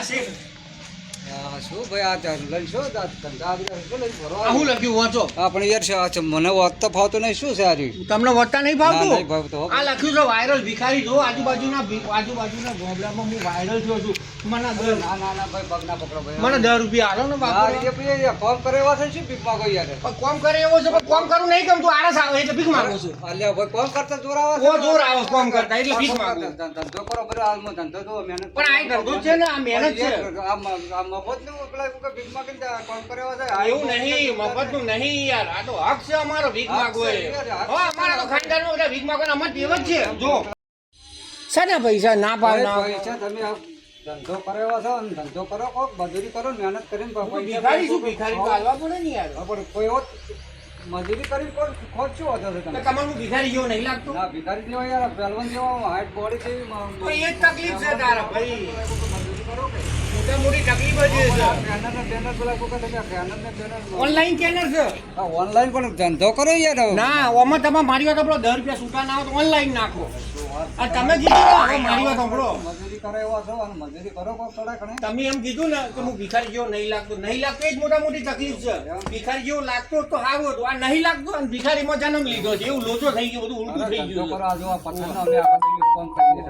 આ શેઠ આ શું ભાઈ આ હું લખ્યું વાંચો. યાર આ છે મને વાત તો નહીં શું છે તમને વટતા નહીં ના, નહીં ભાવતું આ લખ્યું છે વાયરલ ભિખારી જો આજુબાજુના આજુબાજુના ગામડામાં હું વાયરલ થયો છું. મને ના ના ના ભાઈ પગ ના પકડો ભાઈ. મને દસ રૂપિયા આલો ને બાપુ. કોમ કરે એવા છે શું ભીખ માંગો યાર? કોમ કરે એવો છે પણ કોમ કરું નહીં ગમતું આળસ આવે એટલે ભીખ માંગુ છું. અલ્યા ભાઈ કોમ કરતા જોર આવે ઓ જોર આવે કોમ કરતા એટલે ભીખ ધંધો કરો હાલમાં ધંધો મહેનત પણ આ ધંધો છે ને, આ મહેનત છે. આ મ- આ મફતનું પેલા એવું કે ભીખ માંગીને ત્યાં કોમ કરે એવા છે. આ એવું નહીં યાર આ તો હક છે અમારો ભીખ હક માંગવો છે, એ યાર, હક હો અમારા તો ખાનદાનમાં બધા ભીખ માંગવાના અમારે ટેવ જ છે. જો. શાના પૈસા? ના પાડ ના પૈસા તમે ધંધો કરે છો અને ધંધો કરો કોક મજૂરી કરો મહેનત કરીને ભિખારી શું ભિખારી તો પડે ને યાર. પણ કોઈ એવો મજૂરી કરીને કોઈ ખોટ શું છે તમે? તમારું ભિખારી જેવો નહીં લાગતો? ના ભિખારી જેવો યાર પહેલવાન જેવો હાઈટ બોડી જેવી એ તકલીફ છે તારા ભાઈ. ઓનલાઈન કેનર છે. ઓનલાઈન પણ ધંધો કરો યાર ના ઓમાં તમે મારી વાત આપણો દસ રૂપિયા છૂટા ના હોય તો ઓનલાઈન નાખો. તમે કીધું મારી વાત સાંભળો. મજૂરી કરે એવા છો અને મજૂરી કરો થોડા ઘણે. તમે એમ કીધું ને કે હું ભિખારી જેવો નહીં લાગતો. નહીં લાગતો એ જ મોટા મોટી તકલીફ છે. ભિખારી જેવો લાગતો તો સારું હતું આ નહીં લાગતો અને ભિખારીમાં જન્મ લીધો છે. એવું લોચો થઈ ગયો બધું ઉલટું થઈ ગયું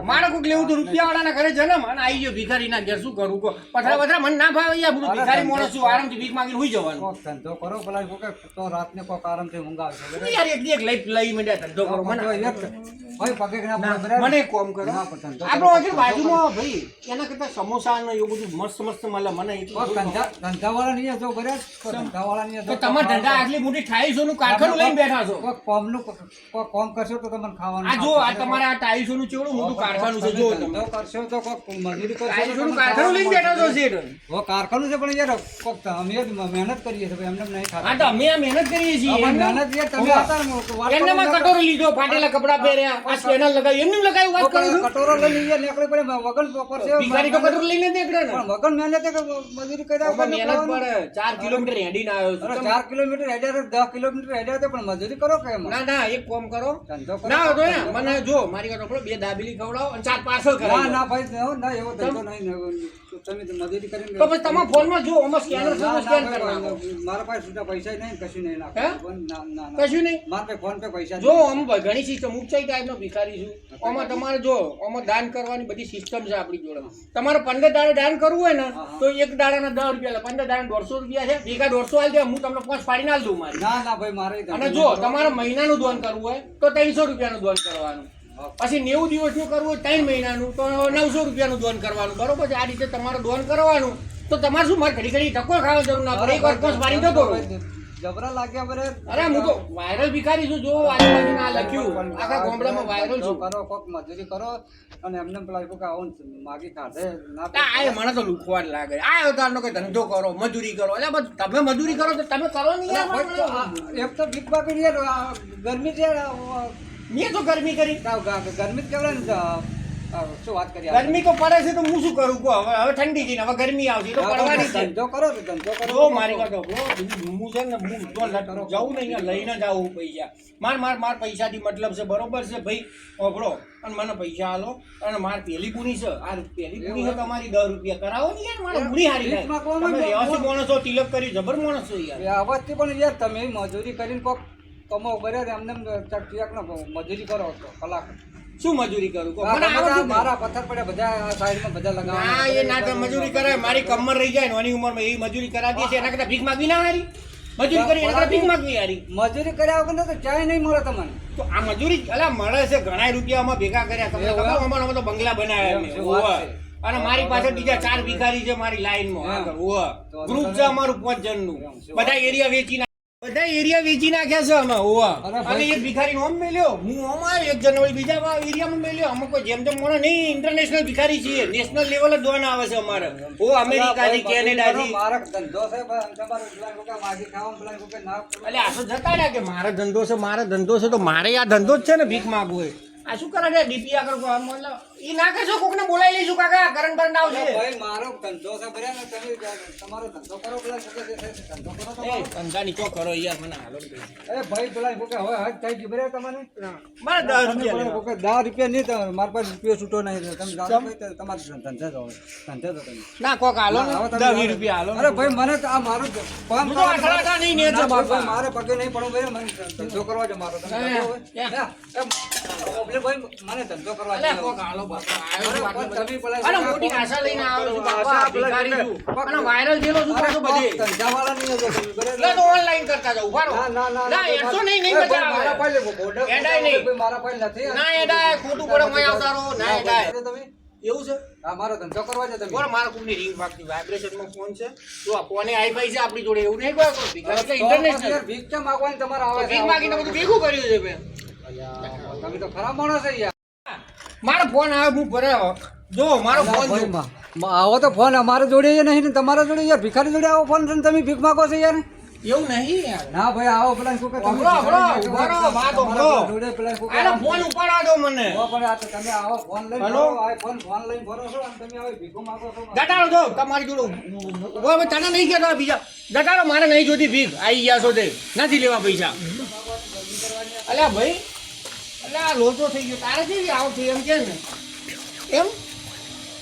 મારે કોઈક લેવું તો રૂપિયા વાળા ઘરે જન્મ અને આવી ગયો ભિખારી ના ઘેર. શું કરું કો પથરા પથરા મને ના ભાવે યાર બધું ભિખારી માણસ છું આરામથી ભીખ માંગીને હોઈ જવાનું? કોક ધંધો કરો પેલા કોકે તો રાતને કોક આરામથી ઊંઘ આવશે યાર એક એક લઈ લઈ મંડ્યા ધંધો કરો. મને ભાઈ પગે ના મને કોમ કરો. ના, પણ ધંધો આપણો કરો. બાજુમાં ભાઈ. એના કરતા સમોસા ને એવું બધું મસ્ત મસ્ત મળે મને એટલું કોક ધંધા ધંધાવાળા નહીં જો બરાબર? ધંધાવાળા નહીં તો જો. ધંધા આટલી મોટી ટાઈલ્સો નું કારખાનું લઈને બેઠા છો? કોક કોમનું કોક- કોક કોમ કરશો તો તમને ખાવાનું આ જો આ તમારા આ ટાઈલ્સો નું ચેવડું મોટું કારખાનું છે જો તમે. કરશો તો કોક મજૂરી કરશો તો નું કારખાનું લઈને બેઠા છો શેઠ. હો, કારખાનું છે પણ યાર કોક અમે જ મહેનત કરીએ છીએ ભાઈ, એમને એમ નહીં હા તો અમે મહેનત કરીએ છીએ. હા, પણ એમને- મહેનત યાર તમે હતા ને, વાત એમનેમાં કરો ને, કટોરો લીધો ફાટેલા કપડા પહેર્યા. આ સ્કેનર લગાવ્યું એમને લગાવ્યું વાત કરું છું? કટોરો લઈ લઈએ નીકળી પડે વગર પડશે ભિખારી તો કટોરો લઈને નીકળે ને? પણ વગર કે મજૂરી કર્યા વગર મહેનત પડે ચાર કિલોમીટર હેડીને આવ્યો છું. કિલોમીટર હેડ્યા તો કિલોમીટર હેડ્યા તો પણ મજૂરી કરો કે ના ના એક કામ કરો. ધંધો કરો ના તો મને જો મારી વાત બે દાબેલી ખવડાવો અને ચાર પાર્સલ ના ના ભાઈ ના, ના એવો ધંધો નહીં તમે મજૂરી કરીને તો પછી તમારા ફોનમાં જો આમાં સ્કેનર છે ના, તો ના, સ્કેન કરવાનો મારા પાસે છૂટા પૈસા નહીં કશું નહીં ના ના ના. કશું નહીં? મારા પાસે ફોન પે પૈસા જો. ઘણી સિસ્ટમ ટાઈપનો ભિખારી છું. આમાં તમારે જો આમાં દાન કરવાની બધી સિસ્ટમ છે આપણી જોડે. તમારે પંદર દાડે દાન કરવું હોય ને તો એક દાડાના દસ રૂપિયા પંદર દાડા દોઢસો રૂપિયા છે ભેગા દોઢસો આલ દે હું તમને પાંચ ફાડીને આલ દઉં મારી. ના ના ભાઈ મારે અને જો તમારે મહિનાનું દાન કરવું હોય તો ત્રણસો રૂપિયાનું દાન કરવાનું. પછી નેવું દિવસનું કરવું હોય ત્રણ મહિનાનું તો નવસો રૂપિયાનું દાન કરવાનું. બરોબર છે? આ રીતે તમારે દાન કરવાનું. તો તમારે શું મારે ઘડી ઘડી ધક્કો ખાવા જરૂર ના પડે એક વાર પાંચ પાડી રહું. જબરા લાગ્યા વરે. અરે હું તો વાયરલ ભિખારી છું જો આજુબાજુ ના લખ્યું આખા ગામડામાં વાયરલ છું. કરો કોક મજૂરી કરો અને એમને પેલા કોક આવું માગી કાઢે ના આ મને તો લુખવાડ લાગે. આયો અવતારનો કે ધંધો કરો મજૂરી કરો. એટલે તમે મજૂરી કરો તો તમે કરો નહીં યાર આ એક તો ભીખ બાકી ગરમી છે મેં તો ગરમી કરી. ગરમી જ કહેવાય ને આ, શું વાત કરી ગરમી તો પડે છે તો હું શું કરું? કહો હવે હવે ઠંડી છે હવે ગરમી આવશે તો પડવાની છે. ધંધો કરો તો ધંધો કરો મારી વાત હું છે ને હું તો જાઉં ને અહીંયા લઈને જ આવું પૈસા. માર માર માર પૈસાથી મતલબ છે બરોબર છે ભાઈ? ઓગળો અને મને પૈસા આલો. અને માર પેલી પૂરી છે. આ પેલી પૂરી છે તમારી દસ રૂપિયા કરાવો ને યાર મારે પૂરી હારી થાય. તમે માણસ તિલક કરી જબર માણસ છો યાર અવાજથી પણ યાર તમે મજૂરી કરીને કોક કમાઓ બરાબર? એમને ને મજૂરી કરો છો કલાક. શું મજૂરી કરું? કો મને બધા આવડતું મારા પથ્થર પડે બધા સાઈડમાં બધા નહીં. ના એ ના મજૂરી કરે મારી કમર રહી જાય નાની ઉંમરમાં એ મજૂરી કરાવી છે. એના કરતા ભીખ માંગવી ના હારી. મજૂરી કરી એના કરતા ભીખ માંગવી હારી. મજૂરી કર્યા વગર તો ચાય નહીં મળે તમને. તો આ મજૂરી અલા મળે છે. ઘણા રૂપિયા આમાં ભેગા કર્યા. તમને ખબર? અમારો અમારા તો બંગલા બનાવ્યા અમે. અને મારી પાસે બીજા ચાર ભિખારી છે મારી લાઈનમાં. ગ્રુપ છે અમારું પાંચ જણનું બધા એરિયા વેચી નાખ- બધા એરિયા વેચી નાખ્યા છે અમે ઓવા અને એક ભિખારી નો મેલ્યો. હું આમાં એક જણ બીજા બીજા એરિયામાં મેલ્યો. અમે કોઈ જેમ તેમ મોણો નહીં ઇન્ટરનેશનલ ભિખારી છીએ. નેશનલ લેવલ દોન આવે છે અમારે. ઓ અમેરિકાથી કેનેડાથી મારો ધંધો છે એટલે આ તો જતા રહ્યા કે મારો ધંધો છે મારો ધંધો છે તો મારે આ ધંધો જ છે ને ભીખ માંગવું આ શું કરે છે? ડીપી આગળ એટલે ઈ ના કરશો કોકને બોલાવી લેજો કાકા કરણ બરણ આવજો. ભાઈ મારો ધંધો છે ભરે ને તમે તમારો ધંધો કરો પેલા શું કે છે? ધંધો કરો એ ધંધા ની કો કરો યાર મને હાલો એ ભાઈ પેલા કોકે હવે હજ થઈ ગયું ભરે તમને મારે દસ તમે રૂપિયા લેવા. કોકે 10 રૂપિયા નહીં તમારે મારા પાસે રૂપિયો છૂટો નહીં તમે જાઓ તો તમારે ધંધે જાઓ ધંધા તો તમે. ના કોક હાલો ને. ના, હવે તમે દસ વીસ જાઓ. રૂપિયા હાલો અરે ભાઈ મને તો આ મારો પામ તો આટલા આટલા નહીં ના, બાપા. મારે પગે નહીં પડો ભાઈ મને ધંધો કરવા જો મારો. તમે એ ભાઈ. મને ધંધો કરવા જો કોક હાલો મોટી આશા લઈને આવ્યો છું બાપા. ભિખારી છું. અને વાયરલ થયેલો છું પાછો બધે. ધંધાવાળા નહીં હતો તમે, બરાબર? એટલે તો ઓનલાઈન કરતા જાઉં ઊભા ના, ના, ના, ના, ના, નહીં, નહીં મજા ભાઈ, મારા પાસે બોર્ડર એડાય નહીં. મારા પાસે નથી. ના એડાય, ખોટું પડે, મોય આવતારો, ના એડાય. તમે એવું છે મારો ધંધો કરવા છે તમે બોલો મારા કોઈની રિંગ વાગતી વાઇબ્રેશનમાં ફોન છે જો આ ફોને આઈફાઈ છે આપણી જોડે એવું નહીં કોઈ કોઈ ભિખારી છે ઇન્ટરનેશનલ ભીખ માંગવાની તમારે આવે ભીખ માગીને બધું ભેગું કર્યું છે તમે તો ખરાબ માણસ છે યાર મારો ફોન આવે હું ભરે જો મારો ફોન આવો તો ફોન અમારા જોડે નહીં ને તમારા જોડે યાર ભિખારી જોડે આવો ફોન છે ને તમે ભીખ માગો છો યાર? એવું નહીં યાર. ના ભાઈ આવો પેલા શું કે તમે હમણાં, હમણાં, ભિખારી ઊભા રહો, જોડે વાત તમારા જોડે પેલા શું કે ફોન ઉપાડવા દો મને. હો, પણ આ તો તમે આવો ફોન લઈને હલો? આ ફોન ફોન લઈને ફરો છો અને તમે આવો ભીખો માંગો છો ગટાડો જો તમારી જોડે ઊભો તને નહીં કહેતો બીજા. ગટાડો મારે નહીં જોતી ભીખ. આવી ગયા છો તે. નથી લેવા પૈસા. અલ્યા ભાઈ આ લોચો થઈ ગયો. તારે આવ થઈ એમ કે ને. એમ?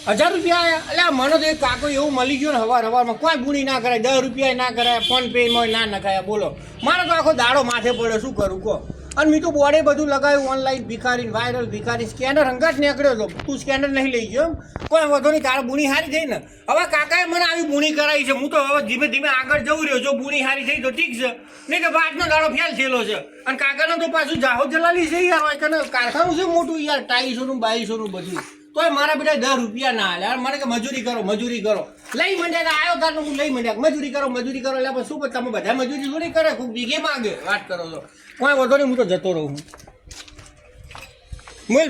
હજાર રૂપિયા એટલે આ મને તો એક કાકો એવું મળી ગયો ને હવાર હવારમાં. કોઈ બુણી ના કરાય. દસ રૂપિયા ના કરાય. ફોન પેમાં ના નખાય. બોલો. મારે તો આખો દાડો માથે પડે શું કરું? કહો. અને મીઠું તો બોર્ડે બધું લગાવ્યું ઓનલાઈન ભિખારી વાયરલ ભિખારી સ્કેનર હંગાત નીકળ્યો હતો તું સ્કેનર નહીં લઈ ગયો. કોઈ વાંધો નહીં, તારે બુણી હારી થઈ ને. હવે કાકાએ મને આવી બુણી કરાવી છે. હું તો હવે ધીમે ધીમે આગળ જવું રહ્યો. જો બુણી હારી થઈ તો ઠીક છે. નહીં તો વાતનો દાડો ફેલ થયેલો છે. અને કાકાનો તો પાછું જાહો જલાલી છે યાર. કારખાનું છે મોટું યાર. ટાઈસોનું, બાઈસોનું બધું. તોય મારા બેટા દસ રૂપિયા ના હાલે યાર મને કે મજૂરી કરો મજૂરી કરો. લઈ મંડ્યા આવ્યો તાર હું લઈ મંડ્યા મજૂરી કરો મજૂરી કરો. એટલે શું પછી તમે બધા મજૂરી થોડી કરે? કોઈ બીગે માગે વાત કરો છો. કોઈ વધો નહીં, હું તો જતો રહું. બોલ.